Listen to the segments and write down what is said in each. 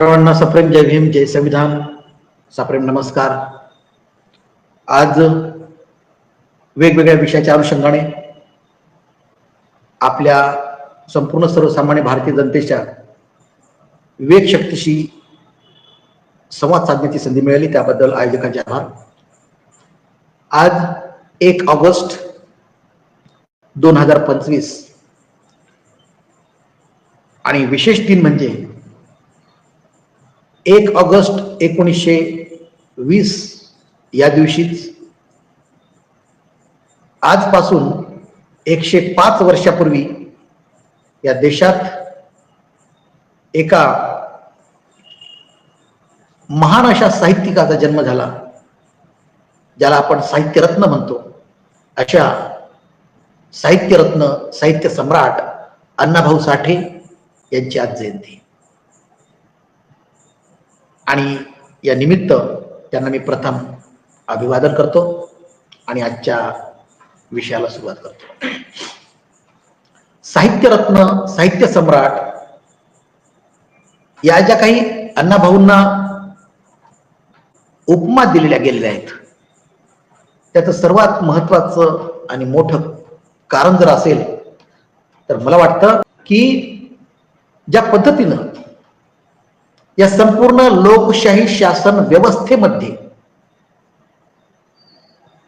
सर्वांना सप्रेम जय भीम जय संविधान सप्रेम नमस्कार. आज वेगवेगळ्या विषयाच्या अनुषंगाने आपल्या संपूर्ण सर्वसामान्य भारतीय जनतेच्या विवेक शक्तीशी संवाद साधण्याची संधी मिळाली त्याबद्दल आयोजकांचे आभार. आज एक ऑगस्ट दोन हजार पंचवीस आणि विशेष दिन म्हणजे एक ऑगस्ट एकोणीसशे वीस या दिवशीच आजपासून एकशे पाच वर्षापूर्वी या देशात एका महान अशा साहित्यिकाचा जन्म झाला ज्याला आपण साहित्यरत्न म्हणतो. अशा साहित्यरत्न साहित्य सम्राट अण्णाभाऊ साठे यांची आज जयंती. आणि या निमित्त त्यांना मी प्रथम अभिवादन करतो आणि आजच्या विषयाला सुरुवात करतो. साहित्यरत्न साहित्य सम्राट या ज्या काही अण्णाभाऊंना उपमा दिलेल्या गेलेल्या आहेत त्याचं सर्वात महत्वाचं आणि मोठं कारण जर असेल तर मला वाटतं की ज्या पद्धतीनं या संपूर्ण लोकशाही शासन व्यवस्थेमध्ये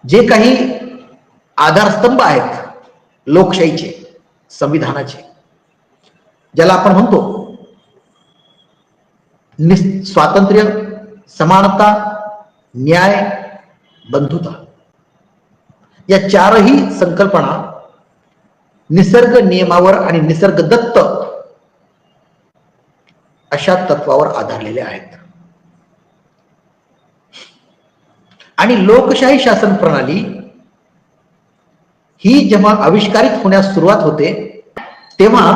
जे काही आधारस्तंभ आहेत लोकशाहीचे संविधानाचे ज्याला आपण म्हणतो स्वातंत्र्य समानता न्याय बंधुता. या चारही संकल्पना निसर्ग नियमावर आणि निसर्ग दत्त अशा तत्वावर आधारलेले आहेत. आणि लोकशाही शासन प्रणाली ही जेव्हा आविष्कारित होण्यास सुरुवात होते तेव्हा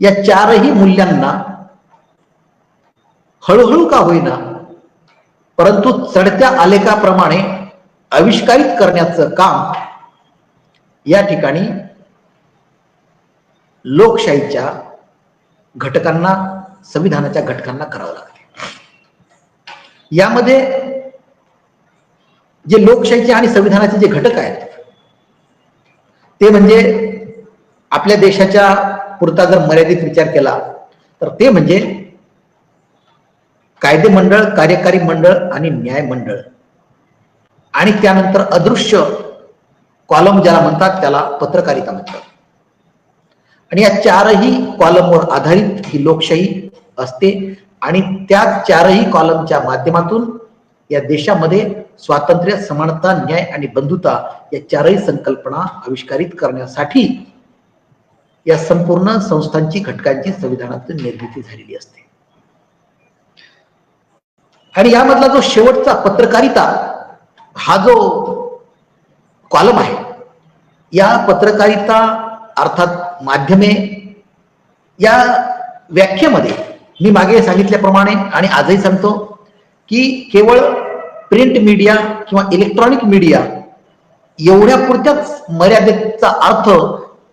या चारही मूल्यांना हळूहळू का होईना परंतु चढत्या आलेखाप्रमाणे आविष्कारित करण्याचं काम या ठिकाणी लोकशाहीच्या घटकांना संविधानाच्या घटकांना करावं लागते. यामध्ये जे लोकशाहीचे आणि संविधानाचे जे घटक आहेत ते म्हणजे आपल्या देशाच्या पुरता जर मर्यादित विचार केला तर ते म्हणजे कायदे मंडळ कार्यकारी मंडळ आणि न्याय मंडळ. आणि त्यानंतर अदृश्य कॉलम ज्याला म्हणतात त्याला पत्रकारिता म्हणतात. आणि या चारही कॉलमवर आधारित ही लोकशाही असते. आणि त्या चारही कॉलमच्या माध्यमातून या देशामध्ये स्वातंत्र्य समानता न्याय आणि बंधुता या चारही संकल्पना आविष्कारित करण्यासाठी या संपूर्ण संस्थांची घटकांची संविधानातून निर्मिती झालेली असते. आणि यामधला जो शेवटचा पत्रकारिता हा जो कॉलम आहे या पत्रकारिता अर्थात माध्यमे या व्याख्येमध्ये मी मागे सांगितल्याप्रमाणे आणि आजही सांगतो की केवळ प्रिंट मीडिया किंवा इलेक्ट्रॉनिक मीडिया एवढ्या पुरत्याच मर्यादेचा अर्थ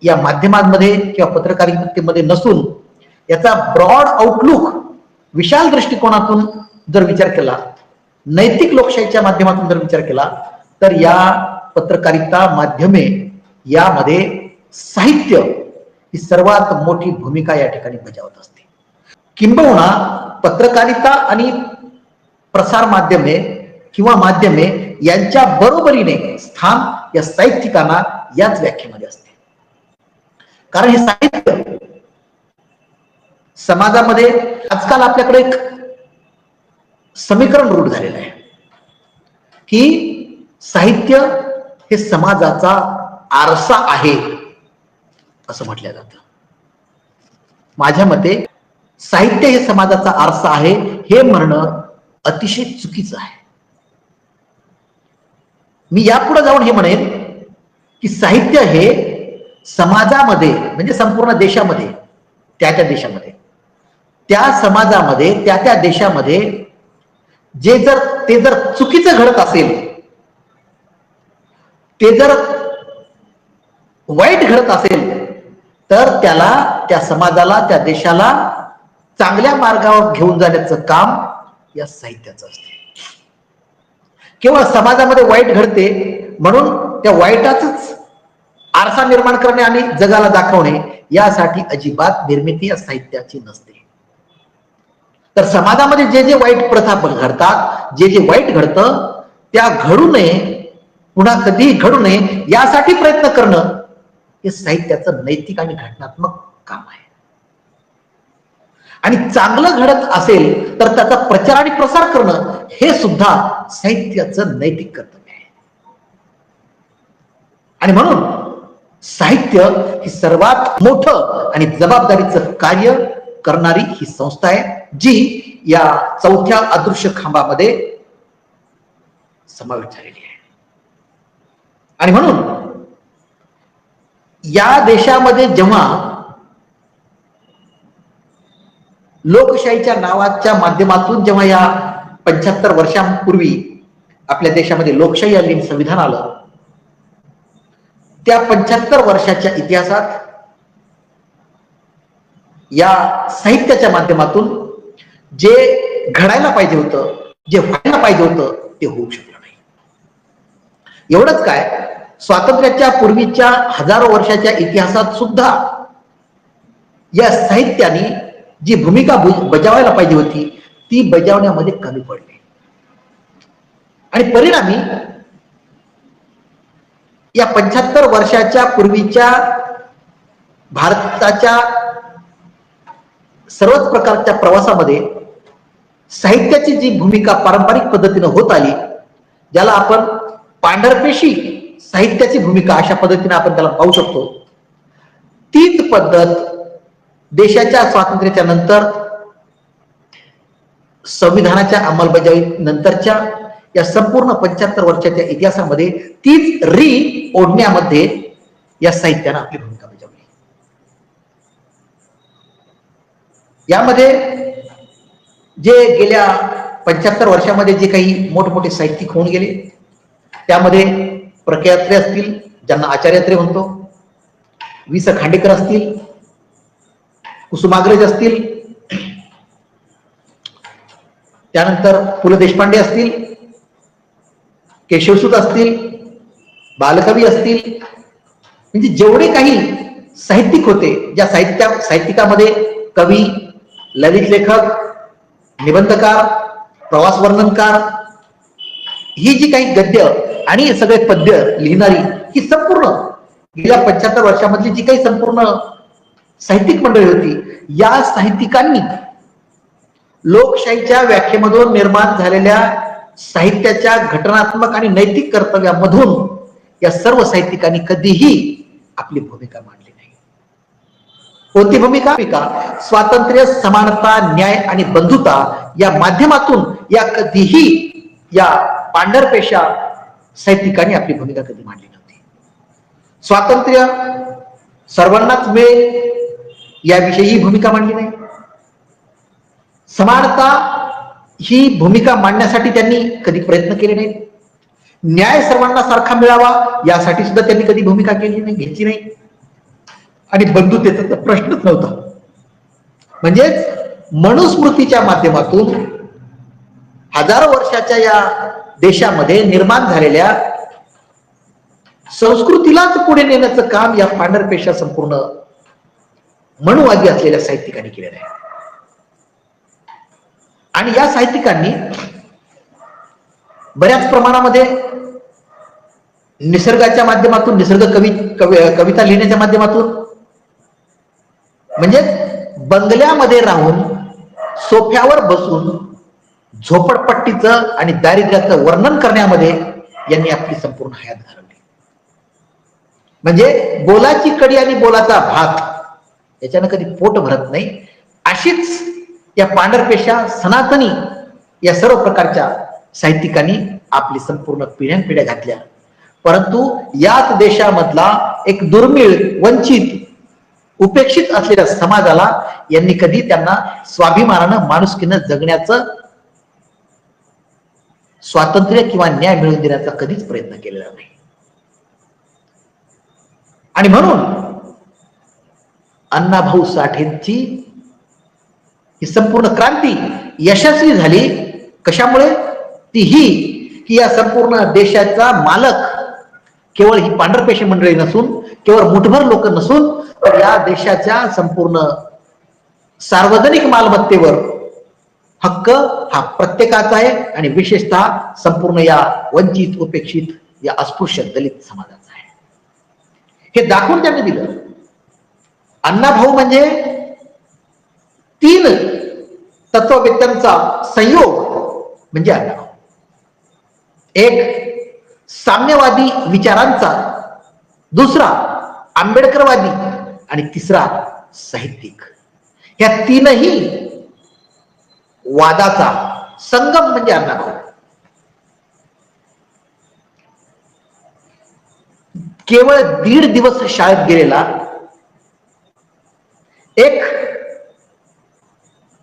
या माध्यमांमध्ये किंवा पत्रकारितेमध्ये नसून याचा ब्रॉड आउटलुक विशाल दृष्टिकोनातून जर विचार केला नैतिक लोकशाहीच्या माध्यमातून जर विचार केला तर या पत्रकारिता माध्यमे यामध्ये साहित्य ही सर्वात मोठी भूमिका या ठिकाणी बजावत असते. किंबहुना पत्रकारिता आणि प्रसार माध्यमे किंवा माध्यमे यांच्या बरोबरीने स्थान या साहित्यिकांना याच व्याख्येमध्ये असते. कारण हे साहित्य समाजामध्ये आजकाल आपल्याकडे एक समीकरण रूढ झालेलं आहे. की साहित्य हे समाजाचा आरसा आहे असं म्हटलं जातं. माझ्या मते साहित्य हे समाजाचा आरसा आहे हे म्हणणं अतिशय चुकीचं आहे. मी यापुढे जाऊन हे म्हणेन की साहित्य हे समाजामध्ये म्हणजे संपूर्ण देशामध्ये त्या त्या देशामध्ये त्या समाजामध्ये त्या त्या देशामध्ये जे जर ते जर चुकीचं घडत असेल ते जर वाईट घडत असेल तर त्याला त्या समाजाला त्या देशाला चांगल्या मार्गावर घेऊन जाण्याचं काम या साहित्याचं असते. केवळ समाजामध्ये वाईट घडते म्हणून त्या वाईटाच आरसा निर्माण करणे आणि जगाला दाखवणे यासाठी अजिबात निर्मिती या साहित्याची नसते. तर समाजामध्ये जे जे वाईट प्रथा घडतात जे जे वाईट घडतं त्या घडू नये पुन्हा कधीही घडू नये यासाठी प्रयत्न करणं हे साहित्याचं नैतिक आणि घटनात्मक काम आहे. आणि चांगलं घडत असेल तर त्याचा प्रचार आणि प्रसार करणं हे सुद्धा साहित्याचं नैतिक कर्तव्य आहे. आणि म्हणून साहित्य ही सर्वात मोठं आणि जबाबदारीचं कार्य करणारी ही संस्था आहे जी या चौथ्या अदृश्य खांबामध्ये समावेश झालेली आहे. आणि म्हणून या देशामध्ये जेव्हा लोकशाहीच्या नावाच्या माध्यमातून जेव्हा या पंच्याहत्तर वर्षांपूर्वी आपल्या देशामध्ये लोकशाही आली संविधान आलं त्या पंच्याहत्तर वर्षाच्या इतिहासात या साहित्याच्या माध्यमातून जे घडायला पाहिजे होतं जे व्हायला पाहिजे होतं ते होऊ शकलं नाही. एवढंच काय स्वातंत्र्याच्या पूर्वीच्या हजारो वर्षाच्या इतिहासात सुद्धा या साहित्याने जी भूमिका बजावायला पाहिजे होती ती बजावण्यामध्ये कमी पडली. आणि परिणामी या पंच्याहत्तर वर्षाच्या पूर्वीच्या भारताच्या सर्वच प्रकारच्या प्रवासामध्ये साहित्याची जी भूमिका पारंपरिक पद्धतीनं होत आली ज्याला आपण पांढरपेशी साहित्याची भूमिका अशा पद्धतीने आपण त्याला पाहू शकतो. तीच पद्धत देशाच्या स्वातंत्र्याच्या नंतर संविधानाच्या अंमलबजावणी नंतरच्या या संपूर्ण पंच्याहत्तर वर्षाच्या इतिहासामध्ये तीच री ओढण्यामध्ये या साहित्यानं आपली भूमिका बजावली. यामध्ये जे गेल्या पंच्याहत्तर वर्षामध्ये जे काही मोठमोठे साहित्यिक होऊन गेले त्यामध्ये प्रख्यात्रे असतील ज्यांना आचार्यात्रे म्हणतो वि स खांडेकर असतील कुसुमाग्रज असतील. त्यानंतर पु ल देशपांडे असतील. केशवसूत असतील. बालकवी असतील. म्हणजे जेवढे काही साहित्यिक होते ज्या साहित्या साहित्यिकामध्ये कवी ललित लेखक निबंधकार प्रवास वर्णनकार ही जी काही गद्य आणि सगळे पद्य लिहिणारी ही संपूर्ण गेल्या पंच्याहत्तर वर्षामधली जी काही संपूर्ण साहित्यिक मंडळी होती. या साहित्यिकांनी लोकशाहीच्या व्याख्येमधून निर्माण झालेल्या साहित्याच्या घटनात्मक आणि नैतिक कर्तव्यामधून या सर्व साहित्यिकांनी कधीही आपली भूमिका मांडली नाही. कोणती भूमिका? भूमिका स्वातंत्र्य समानता न्याय आणि बंधुता या माध्यमातून या कधीही या पांढरपेशा साहित्यिकांनी आपली भूमिका कधी मांडली नव्हती. स्वातंत्र्य सर्वांनाच मिळेल याविषयी भूमिका मांडली नाही. समानता ही भूमिका मांडण्यासाठी त्यांनी कधी प्रयत्न केले नाहीत. न्याय सर्वांना सारखा मिळावा यासाठी सुद्धा त्यांनी कधी भूमिका केली नाही घेतली नाही. आणि बंधुतेचा तर प्रश्नच नव्हता. म्हणजेच मनुस्मृतीच्या माध्यमातून हजारो वर्षाच्या या देशामध्ये निर्माण झालेल्या संस्कृतीलाच पुढे नेण्याचं काम या पांढरपेशा संपूर्ण मनुवादी असलेल्या साहित्यिकांनी केलेलं आहे. आणि या साहित्यिकांनी बऱ्याच प्रमाणामध्ये निसर्गाच्या माध्यमातून निसर्ग कवी कविता लिहिण्याच्या माध्यमातून म्हणजे बंगल्यामध्ये राहून सोफ्यावर बसून झोपडपट्टीचं आणि दारिद्र्याचं वर्णन करण्यामध्ये यांनी आपली संपूर्ण हयात घालवली. म्हणजे बोलाची कडी आणि बोलाचा भात याच्यानं कधी पोट भरत नाही. अशीच या पांढरपेशा सनातनी या सर्व प्रकारच्या साहित्यिकांनी आपली संपूर्ण पिढ्यानपिढ्या घातल्या. परंतु याच देशामधला एक दुर्मिळ वंचित उपेक्षित असलेल्या समाजाला यांनी कधी त्यांना स्वाभिमानानं माणुसकीनं जगण्याचं स्वातंत्र्य किंवा न्याय मिळवून देण्याचा कधीच प्रयत्न केलेला नाही. आणि म्हणून अण्णाभाऊ साठेंची ही संपूर्ण क्रांती यशस्वी झाली. कशामुळे? ती ही की या संपूर्ण देशाचा मालक केवळ ही पांढरपेशी मंडळी नसून केवळ मुठभर लोक नसून तर या देशाच्या संपूर्ण सार्वजनिक मालमत्तेवर हक्क हा प्रत्येकाचा आहे आणि विशेषतः संपूर्ण या वंचित उपेक्षित या अस्पृश्य दलित समाजाचा आहे. हे दाखवून त्यांनी दिलं. अण्णाभाऊ म्हणजे तीन तत्ववेत्यांचा संयोग म्हणजे अण्णाभाऊ एक साम्यवादी विचारांचा दुसरा आंबेडकरवादी आणि तिसरा साहित्यिक. या तीनही वादाचा संगम म्हणजे अण्णाभाऊ केवळ दीड दिवस शाळेत गेलेला एक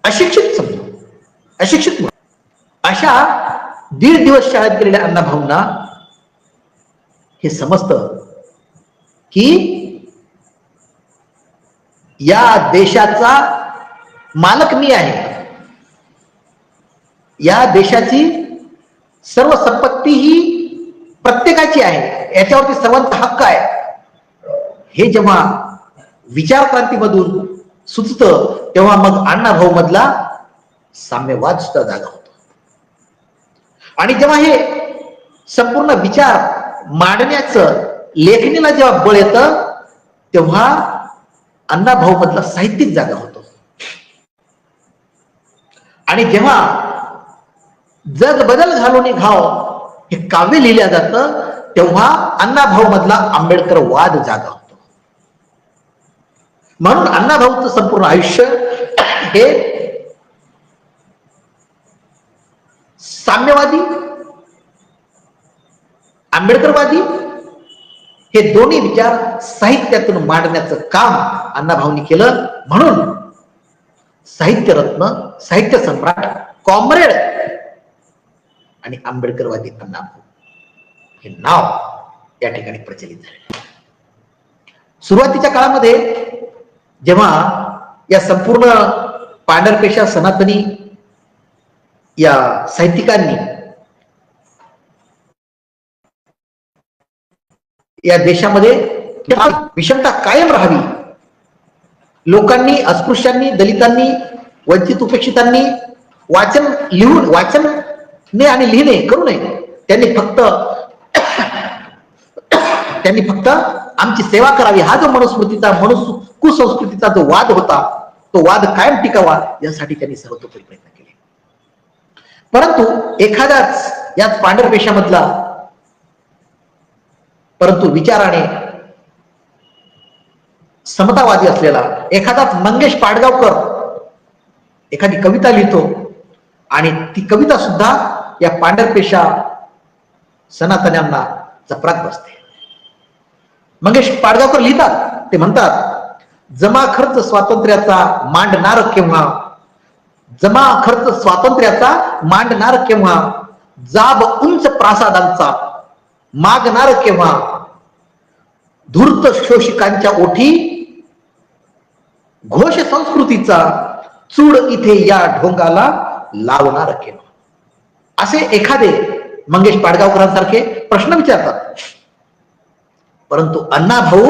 अशिक्षित समजू अशिक्षित अशा दीड दिवस शाळेत गेलेल्या अण्णाभाऊंना हे समजत की या देशाचा मालक मी आहे. या देशाची सर्व संपत्ती ही प्रत्येकाची आहे. याच्यावरती सर्वांचा हक्क आहे. हे जेव्हा विचारक्रांतीमधून सुचत. तेव्हा मग अण्णा भाऊ मधला साम्यवाद सुद्धा जागा होतो. आणि जेव्हा हे संपूर्ण विचार मांडण्याचं लेखणीला जेव्हा बळ येतं तेव्हा अण्णा भाऊ मधला साहित्यिक जागा होतो. आणि जेव्हा जग बदल घालून घाव हे काव्य लिहिल्या जातं तेव्हा अण्णा भाऊ मधला आंबेडकर वाद जागा होतो. म्हणून अण्णाभाऊचं संपूर्ण आयुष्य हे साम्यवादी आंबेडकरवादी हे दोन्ही विचार साहित्यातून मांडण्याचं काम अण्णाभाऊनी केलं. म्हणून साहित्यरत्न साहित्य सम्राट कॉम्रेड आणि आंबेडकरवादी अण्णाभाऊ हे नाव या ठिकाणी प्रचलित झाले. सुरुवातीच्या काळामध्ये जेव्हा या संपूर्ण पांढरपेशा सनातनी या साहित्यिकांनी या देशामध्ये विषमता कायम राहावी लोकांनी अस्पृश्यांनी दलितांनी वंचित उपेक्षितांनी वाचन लिहून वाचन ने आणि लिहिणे करू नये. त्यांनी फक्त त्यांनी फक्त आमची सेवा करावी. हा जो मनुस्मृतीचा मनुस कुसंस्कृतीचा जो वाद होता तो वाद कायम टिकावा यासाठी त्यांनी सर्वतोपरी प्रयत्न केले. परंतु एखादाच याच पांढरपेशामधला परंतु विचाराने समतावादी असलेला एखादाच मंगेश पाडगावकर एखादी कविता लिहितो आणि ती कविता सुद्धा या पांढरपेशा सनातन्यांना चपरात बसते. मंगेश पाडगावकर लिहितात. ते म्हणतात जमा खर्च स्वातंत्र्याचा मांडणार केव्हा? जमा खर्च स्वातंत्र्याचा मांडणार केव्हा? जाब उंच प्रासादांचा मागणार केव्हा? धूर्त शोषिकांच्या ओठी घोष संस्कृतीचा चूड इथे या ढोंगाला लावणार केव्हा? असे एखादे मंगेश पाडगावकरांसारखे प्रश्न विचारतात. परंतु अण्णा भाऊ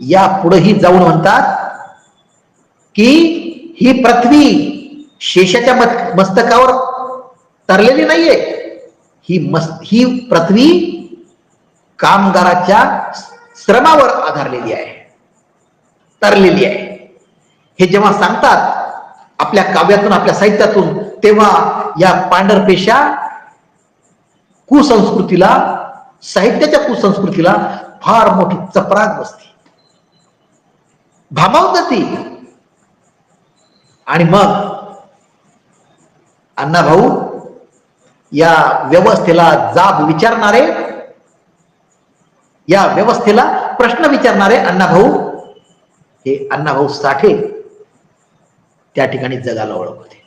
या पुढेही जाऊन म्हणतात की ही पृथ्वी शेषाच्या मस्तकावर तरलेली नाहीये. ही मस्त ही पृथ्वी कामगाराच्या श्रमावर आधारलेली आहे. तरलेली आहे. हे जेव्हा सांगतात आपल्या काव्यातून आपल्या साहित्यातून तेव्हा या पांढरपेशा कुसंस्कृतीला साहित्याच्या कुसंस्कृतीला फार मोठी चपराक बसते. भामावत ती आणि मग अण्णा भाऊ या व्यवस्थेला जाब विचारणारे या व्यवस्थेला प्रश्न विचारणारे अण्णाभाऊ हे अण्णाभाऊ साठे त्या ठिकाणी जगाला ओळख होते.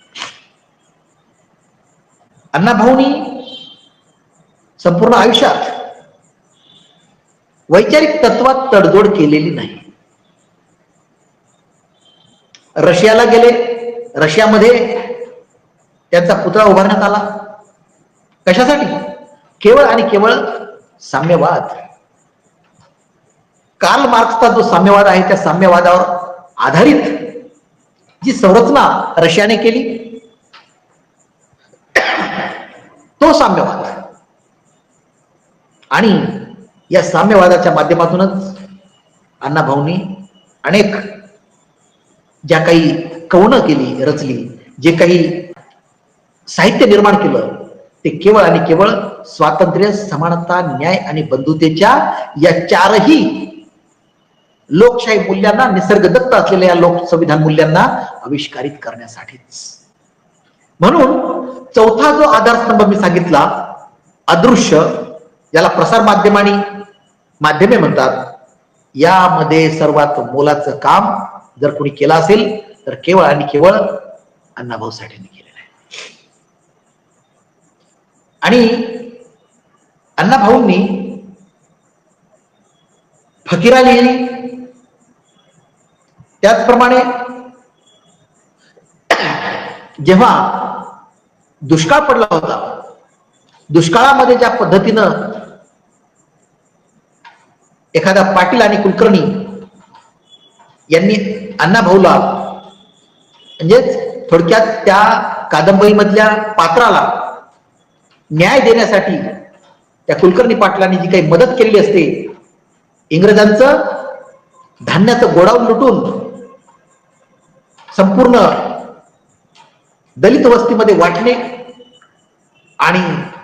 अण्णाभाऊनी संपूर्ण आयुष्यात वैचारिक तत्वात तडजोड केलेली नाही. रशियाला गेले रशियामध्ये त्यांचा पुतळा उभारण्यात आला. कशासाठी? केवळ आणि केवळ साम्यवाद. कार्ल मार्क्सचा जो साम्यवाद आहे त्या साम्यवादावर आधारित जी संरचना रशियाने केली तो साम्यवाद. आणि या साम्यवादाच्या माध्यमातूनच अण्णाभाऊंनी अनेक ज्या काही कवनं केली रचली जे काही साहित्य निर्माण केलं ते केवळ आणि केवळ स्वातंत्र्य समानता न्याय आणि बंधुतेच्या या चारही लोकशाही मूल्यांना निसर्गदत्त असलेल्या या लोक संविधान मूल्यांना आविष्कारित करण्यासाठीच. म्हणून चौथा जो आधारस्तंभ मी सांगितला अदृश्य याला प्रसार माध्यमांनी माध्यमे म्हणतात. यामध्ये सर्वात मोलाचं काम जर कोणी केलं असेल तर केवळ आणि केवळ अण्णाभाऊ साठेंनी केलेलं आहे. आणि अण्णाभाऊंनी फकीरा लिहिली त्याचप्रमाणे जेव्हा दुष्काळ पडला होता दुष्काळामध्ये ज्या पद्धतीनं एखादा पाटील आणि कुलकर्णी यांनी अण्णा भाऊला म्हणजेच थोडक्यात त्या कादंबरीमधल्या पात्राला न्याय देण्यासाठी त्या कुलकर्णी पाटलांनी जी काही मदत केलेली असते इंग्रजांचं धान्याचं गोडाऊन लुटून संपूर्ण दलित वस्तीमध्ये वाटणे आणि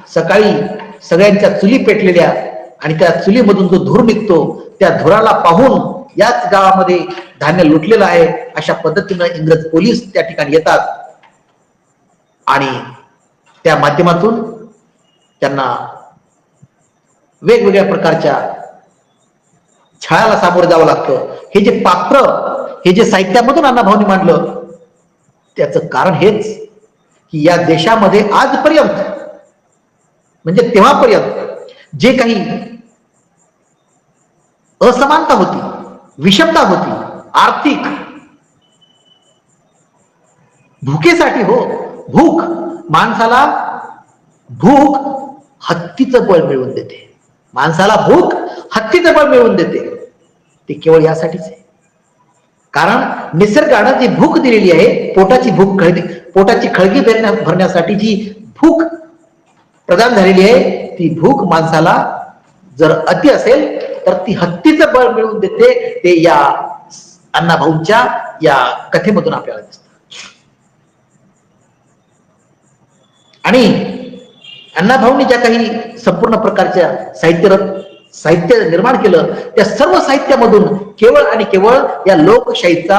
सकाळी सगळ्यांच्या चुली पेटलेल्या आणि त्या चुलीमधून जो धूर निघतो त्या धुराला पाहून याच गावामध्ये धान्य लुटलेलं आहे अशा पद्धतीनं इंग्रज पोलीस त्या ठिकाणी येतात. आणि त्या माध्यमातून त्यांना वेगवेगळ्या प्रकारच्या छायाला सामोरं जावं लागतं. हे जे पात्र हे जे साहित्यामधून अण्णाभाऊनी मांडलं त्याचं कारण हेच की या देशामध्ये आजपर्यंत म्हणजे तेव्हापर्यंत जे काही असमानता होती विषमता होती आर्थिक. भुकेसाठी हो भूक. माणसाला भूक हत्तीचं बळ मिळवून देते. माणसाला भूक हत्तीचं बळ मिळवून देते. ते केवळ यासाठीच आहे. कारण निसर्गानं जी भूक दिलेली आहे पोटाची भूक खळगी पोटाची खळगी भरण्या भरण्यासाठी जी भूक प्रदान झालेली आहे ती भूक माणसाला जर अति असेल तर ती हत्तीचं बळ मिळवून देते ते या अण्णाभाऊंच्या या कथेमधून आपल्याला दिसत आणि अण्णाभाऊंनी ज्या काही संपूर्ण प्रकारच्या साहित्य साहित्य निर्माण केलं त्या सर्व साहित्यामधून केवळ आणि केवळ या लोकशाहीचा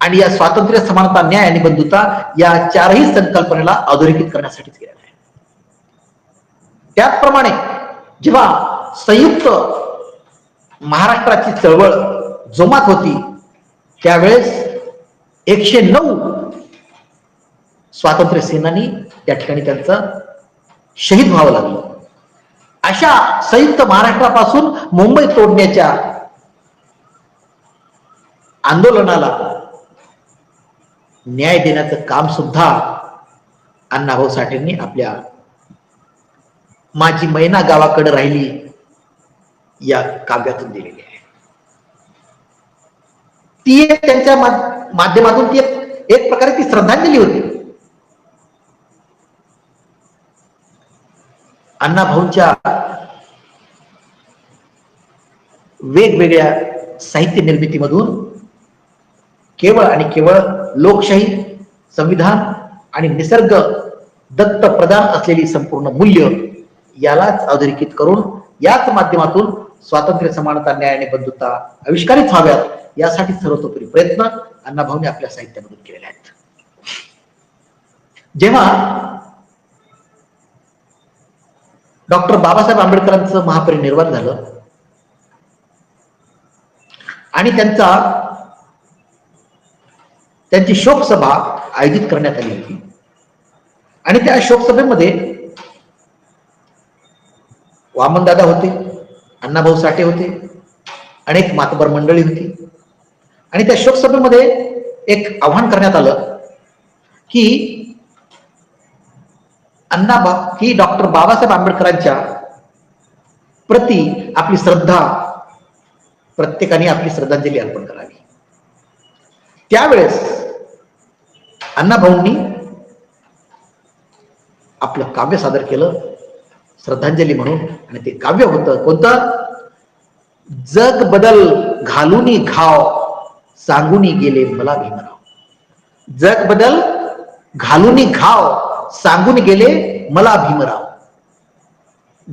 आणि या स्वातंत्र्य समानता न्याय आणि बंधुता या चारही संकल्पनेला अधोरेखित करण्यासाठीच केलेलं आहे. त्याचप्रमाणे जेव्हा संयुक्त महाराष्ट्राची चळवळ जोमात होती त्यावेळेस एकशे नऊ स्वातंत्र्य सेनानी त्या ठिकाणी त्यांचं शहीद व्हावं लागलं. अशा संयुक्त महाराष्ट्रापासून मुंबई तोडण्याच्या आंदोलनाला न्याय देण्याचं काम सुद्धा अण्णाभाऊ साठेंनी आपल्या माझी मैना गावाकडे राहिली या काव्यातून दिलेली आहे. ती एक त्यांच्या माध्यमातून ती एक एक प्रकारे ती श्रद्धांजली होती. अण्णा भाऊंच्या वेगवेगळ्या साहित्य निर्मितीमधून केवळ आणि केवळ लोकशाही संविधान आणि निसर्ग दत्त प्रदान असलेली संपूर्ण मूल्य यालाच अधोरेखित करून याच माध्यमातून स्वातंत्र्य समानता न्याय आणि बंधुता आविष्कारित व्हाव्यात यासाठी सर्वतोपरी प्रयत्न अण्णाभाऊने आपल्या साहित्यामधून केलेले आहेत. जेव्हा डॉक्टर बाबासाहेब आंबेडकरांचं महापरिनिर्वाण झालं आणि त्यांचा त्यांची शोकसभा आयोजित करण्यात आली होती आणि त्या शोकसभेमध्ये वामनदादा होते अण्णाभाऊ साठे होते अनेक मातबर मंडळी होती. आणि त्या शोकसभेमध्ये एक आव्हान करण्यात आलं की अण्णा बा डॉक्टर बाबासाहेब आंबेडकरांच्या प्रति आपली श्रद्धा प्रत्येकाने आपली श्रद्धांजली अर्पण करावी. त्यावेळेस अण्णाभाऊंनी आपलं काव्य सादर केलं. श्रद्धांजली म्हणून. आणि ते काव्य होतं. कोणतं? जग बदल घालूनी घाव सांगूनी गेले मला भीमराव. जग बदल घालूनी घाव सांगून गेले मला भीमराव.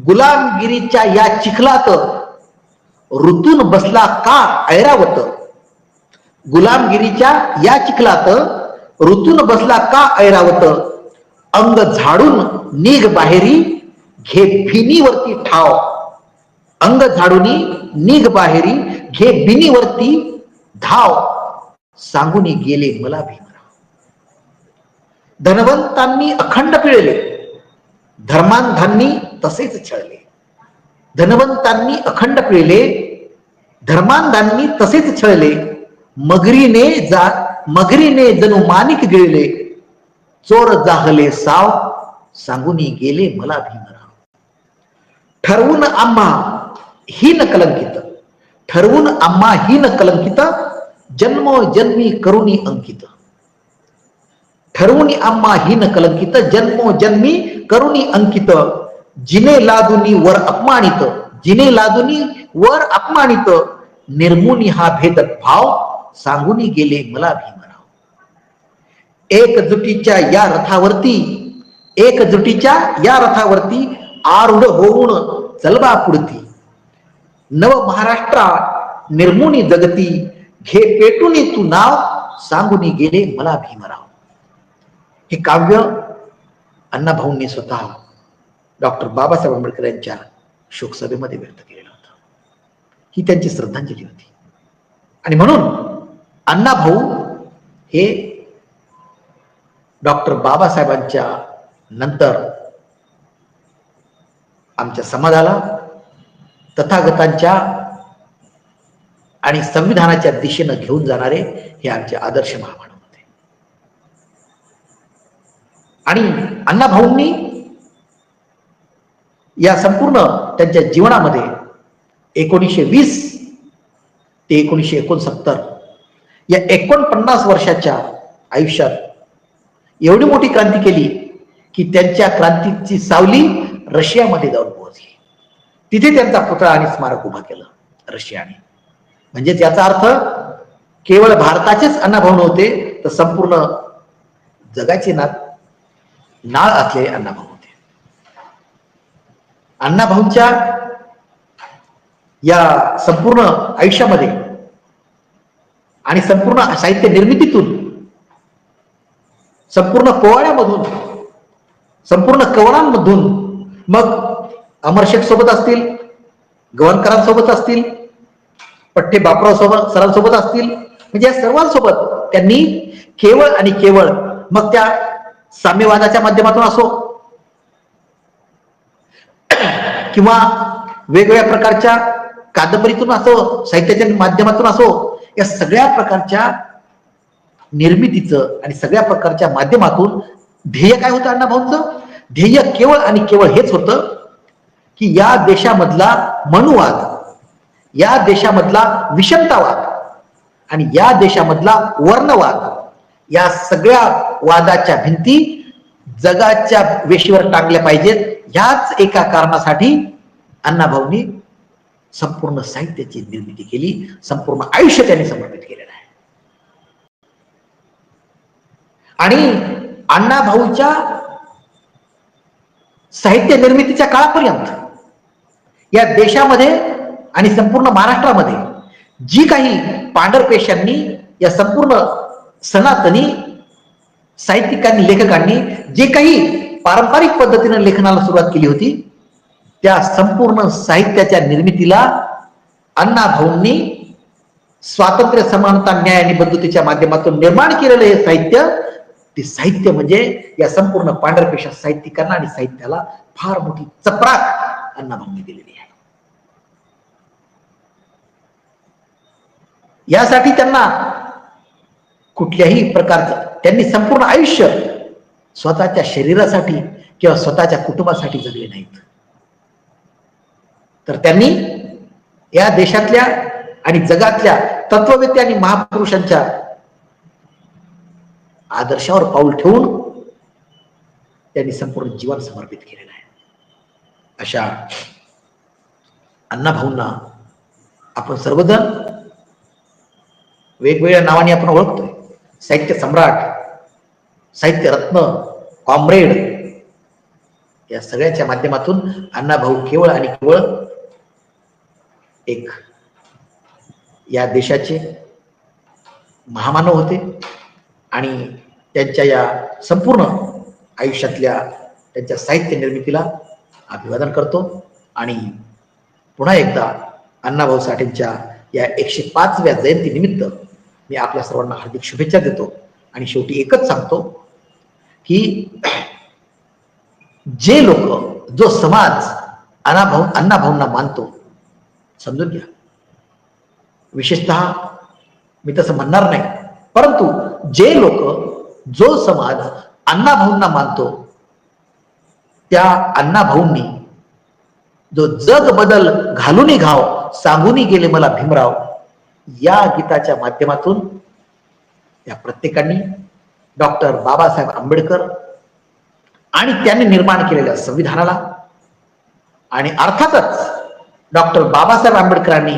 गुलामगिरीच्या या चिखलात ऋतून बसला का ऐरावत? गुलामगिरीच्या या चिखलात ऋतून बसला का ऐरावत? अंग झाडून निघ बाहेरी घे भिनीवरती ठाव. अंग झाडूनी निघ बाहेरी घे बिनीवरती धाव. सांगूनी गेले मला भीमराव. धनवंतांनी अखंड पिळले. धर्मांधांनी तसेच छळले. धनवंतांनी अखंड पिळले. धर्मांधांनी तसेच छळले. मगरीने जा मगरीने जणू मानिक गिळले. चोर जाहले साव. सांगूनी गेले मला भीमराव. ठरवून आम्हा हीन कलंकित ठरवून आम्हा हीन कलंकित जन्मोजन्मी करुणी अंकित. ठरवून आम्हा हीन कलंकित जन्मोजन्मी करुणी अंकित. जिने लादुनी वर अपमानित जिने लादुनी वर अपमानित. निर्मुनी हा भेद भाव सांगूनी गेले मला भीमराव. एकजुटीच्या या रथावरती एकजुटीच्या या रथावरती आरूढ होऊन चलबा पुढती. नव महाराष्ट्रा निर्मुनी जगती घे पेटुनी तू नाव सांगून गेले मला भीमराव. हे काव्य अण्णाभाऊंनी स्वतः डॉक्टर बाबासाहेब आंबेडकर यांच्या शोकसभेमध्ये व्यक्त केलेलं होतं. ही त्यांची श्रद्धांजली होती. आणि म्हणून अण्णाभाऊ हे डॉक्टर बाबासाहेबांच्या नंतर आमच्या समाजाला तथागतांच्या आणि संविधानाच्या दिशेनं घेऊन जाणारे हे आमचे आदर्श महामानव होते. आणि अण्णाभाऊंनी या संपूर्ण त्यांच्या जीवनामध्ये एकोणीसशे वीस ते एकोणीसशे एकोणसत्तर या एकोणपन्नास वर्षाच्या आयुष्यात एवढी मोठी क्रांती केली की त्यांच्या क्रांतीची सावली रशियामध्ये जाऊन पोहोचले. तिथे त्यांचा पुतळा आणि स्मारक उभा केलं रशियाने. म्हणजे याचा अर्थ केवळ भारताचेच अण्णाभाऊ नव्हते तर संपूर्ण जगाचे ना नाळ असलेले अण्णाभाऊ होते. अण्णाभाऊंच्या या संपूर्ण आयुष्यामध्ये आणि संपूर्ण साहित्य निर्मितीतून संपूर्ण पोवाड्यामधून संपूर्ण कवळांमधून मग अमर शेख सोबत असतील गवणकरांसोबत असतील पठ्ठे बापराव सोबत सरांसोबत असतील म्हणजे या सर्वांसोबत त्यांनी केवळ आणि केवळ मग त्या साम्यवादाच्या माध्यमातून असो किंवा वेगवेगळ्या प्रकारच्या कादंबरीतून असो साहित्याच्या माध्यमातून असो या सगळ्या प्रकारच्या निर्मितीचं आणि सगळ्या प्रकारच्या माध्यमातून ध्येय काय होतं अण्णाभाऊंचं? ध्येय केवळ आणि केवळ हेच होतं की या देशामधला मनुवाद या देशामधला विषमतावाद आणि या देशामधला वर्णवाद या सगळ्या वादाच्या भिंती जगाच्या वेशीवर टाकल्या पाहिजेत. ह्याच एका कारणासाठी अण्णाभाऊंनी संपूर्ण साहित्याची निर्मिती केली. संपूर्ण आयुष्य त्यांनी समर्पित केलेलं आहे. आणि अण्णाभाऊच्या साहित्य निर्मितीच्या काळापर्यंत या देशामध्ये आणि संपूर्ण महाराष्ट्रामध्ये जी काही पांढरपेशांनी या संपूर्ण सनातनी साहित्यिकांनी लेखकांनी जे काही पारंपरिक पद्धतीने लेखनाला सुरुवात केली होती त्या संपूर्ण साहित्याच्या निर्मितीला अण्णा भाऊंनी स्वातंत्र्य समानता न्याय आणि बंधुतेच्या माध्यमातून निर्माण केलेलं हे साहित्य ते साहित्य म्हणजे या संपूर्ण पांढरपेशा साहित्यिकांना आणि साहित्याला फार मोठी चपराक अण्णाभाऊंनी दिलेली आहे. यासाठी त्यांना कुठल्याही प्रकारचं त्यांनी संपूर्ण आयुष्य स्वतःच्या शरीरासाठी किंवा स्वतःच्या कुटुंबासाठी जगले नाहीत. तर त्यांनी या देशातल्या आणि जगातल्या तत्ववेत्या आणि महापुरुषांच्या आदर्शावर पाऊल ठेवून त्यांनी संपूर्ण जीवन समर्पित केलेलं आहे. अशा अण्णाभाऊंना आपण सर्वजण वेगवेगळ्या नावाने आपण ओळखतोय. साहित्य सम्राट साहित्य रत्न कॉम्रेड या सगळ्याच्या माध्यमातून अण्णाभाऊ केवळ आणि केवळ एक या देशाचे महामानव होते. आणि त्यांच्या या संपूर्ण आयुष्यातल्या त्यांच्या साहित्य निर्मितीला अभिवादन करतो. आणि पुन्हा एकदा अण्णाभाऊ साठेंच्या या एकशे पाचव्या जयंतीनिमित्त मी आपल्या सर्वांना हार्दिक शुभेच्छा देतो. आणि शेवटी एकच सांगतो की जे लोक जो समाज अण्णाभाऊ अण्णाभाऊंना मानतो समजून घ्या. विशेषतः मी तसं म्हणणार नाही. परंतु जे लोक जो समाज अण्णाभाऊंना मानतो त्या अण्णाभाऊंनी जो जग बदल घालूनही घाव सांगून गेले मला भीमराव या गीताच्या माध्यमातून या प्रत्येकाने डॉक्टर बाबासाहेब आंबेडकर आणि त्यांनी निर्माण केलेल्या संविधानाला आणि अर्थातच डॉक्टर बाबासाहेब आंबेडकरांनी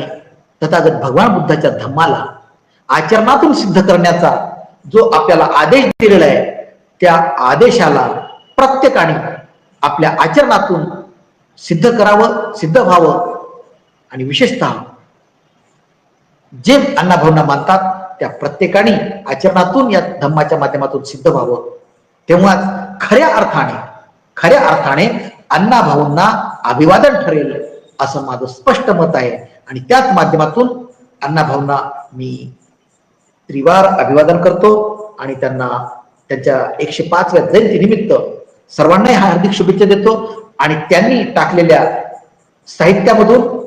तथागत भगवान बुद्धाच्या धम्माला आचरणातून सिद्ध करण्याचा जो आपल्याला आदेश दिलेला आहे त्या आदेशाला प्रत्येकाने आपल्या आचरणातून सिद्ध करावं सिद्ध व्हावं. आणि विशेषतः जे अण्णाभाऊंना मानतात त्या प्रत्येकाने आचरणातून या धम्माच्या माध्यमातून सिद्ध व्हावं. तेव्हाच खऱ्या अर्थाने खऱ्या अर्थाने अण्णाभाऊंना अभिवादन ठरेल असं माझं स्पष्ट मत आहे. आणि त्याच माध्यमातून अण्णाभाऊंना मी त्रिवार अभिवादन करतो आणि त्यांना त्यांच्या एकशे पाचव्या जयंतीनिमित्त सर्वांनाही सर्वांनाही हार्दिक शुभेच्छा देतो आणि त्यांनी टाकलेल्या साहित्यामधून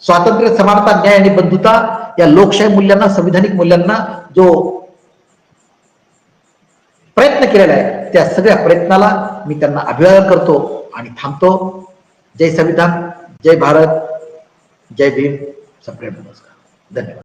स्वातंत्र्य समानता न्याय आणि बंधुता या लोकशाही मूल्यांना संविधानिक मूल्यांना जो प्रयत्न केलेला आहे त्या सगळ्या प्रयत्नाला मी त्यांना अभिवादन करतो आणि थांबतो. जय संविधान जय भारत जय भीम. सप्रेम नमस्कार. धन्यवाद.